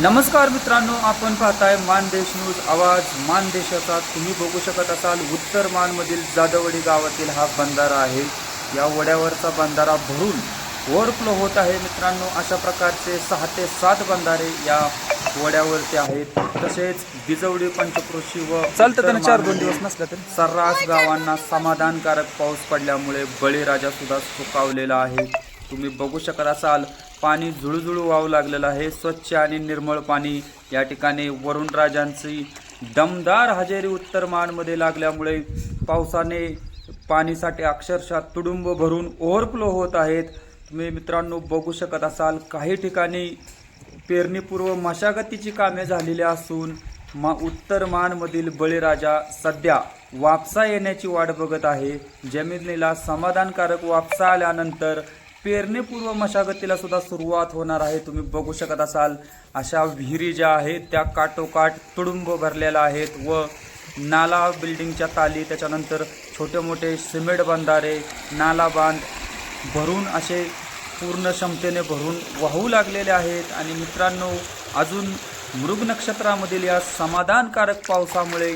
नमस्कार मित्रांनो आपण पाहताय मानदेश न्यूज आवाज. मानदेशाचा तुम्ही बघू शकत असाल उत्तर मानमधील जादवडी गावातील हा बंधारा आहे. या वड्यावरचा बंधारा भरून ओव्हरफ्लो होत आहे मित्रांनो. अशा प्रकारचे सहा ते सात बंधारे या वड्यावरती आहेत. तसेच बिजवडी पंचक्रोशी व चालतं त्यानं चार दोन दिवस नसला तरी. सर्रास गावांना समाधानकारक पाऊस पडल्यामुळे बळीराजा सुद्धा सुकावलेला आहे. तुम्ही बघू शकत असाल पाणी झुळझुळू वाहू लागलेलं आहे. स्वच्छ आणि निर्मळ पाणी या ठिकाणी वरुणराजांची दमदार हजेरी उत्तर मानमध्ये लागल्यामुळे पावसाने पाणीसाठी अक्षरशः तुडुंब भरून ओव्हरफ्लो होत आहेत. तुम्ही मित्रांनो बघू शकत असाल काही ठिकाणी पेरणीपूर्व मशागतीची कामे झालेली असून मा उत्तर मानमधील बळीराजा सध्या वापसा येण्याची वाट बघत आहे. जमिनीला समाधानकारक वापसा आल्यानंतर पेरणीपूर्व मशागतीला सुद्धा सुरुवात होणार आहे. तुम्ही बघू शकत असाल अशा विहिरी ज्या आहेत त्या काटोकाट तुडुंब भरलेल्या आहेत व नाला बिल्डिंगच्या ताली त्याच्यानंतर छोटे मोठे सिमेंट बंधारे नाला बांध भरून असे पूर्ण क्षमतेने भरून वाहू लागलेले आहेत. आणि मित्रांनो अजून मृग नक्षत्रामधील या समाधानकारक पावसामुळे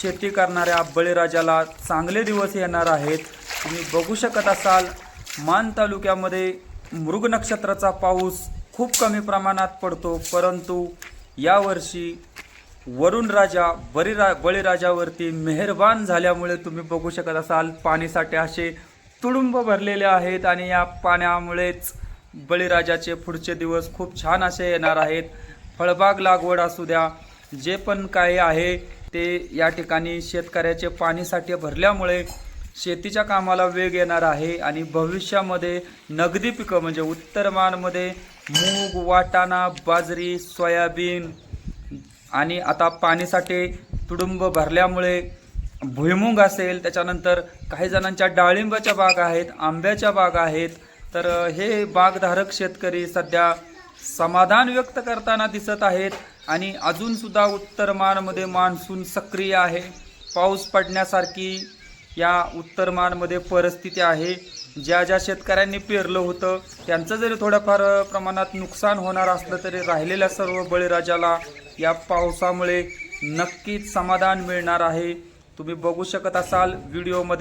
शेती करणाऱ्या बळीराजाला चांगले दिवस येणार आहेत. तुम्ही बघू शकत असाल मान तालुक्यामध्ये मृग नक्षत्राचा पाऊस खूप कमी प्रमाणात पडतो परंतु यावर्षी वरुण राजा बळीरा बळीराजावरती मेहरबान झाल्यामुळे तुम्ही बघू शकत असाल पाणीसाठी असे तुडुंब भरलेले आहेत आणि या पाण्यामुळेच बळीराजाचे पुढचे दिवस खूप छान असे येणार आहेत. फळबाग लागवड असू द्या जे पण काही आहे ते या ठिकाणी शेतकऱ्याचे पाणीसाठी भरल्यामुळे शेतीच्या कामाला वेग येणार आहे आणि भविष्यामध्ये नगदी पिकं म्हणजे उत्तरमानमध्ये मूग वाटाणा बाजरी सोयाबीन आणि आता पाणीसाठी तुडुंब भरल्यामुळे भुईमुग असेल त्याच्यानंतर काही जणांच्या डाळिंबाच्या बाग आहेत आंब्याच्या बाग आहेत. तर हे बागधारक शेतकरी सध्या समाधान व्यक्त करताना दिसत आहेत आणि अजूनसुद्धा उत्तरमानमध्ये उत्तर मानमध्ये मान्सून सक्रिय आहे. पाऊस पडण्यासारखी या उत्तरमानमध्ये परिस्थिती आहे. ज्या ज्या शेतकऱ्यांनी पेरलं होतं त्यांचं जरी थोड्याफार प्रमाणात नुकसान होणार असलं तरी राहिलेल्या सर्व बळीराजाला या पावसामुळे नक्कीच समाधान मिळणार आहे. तुम्ही बघू शकत असाल व्हिडिओमध्ये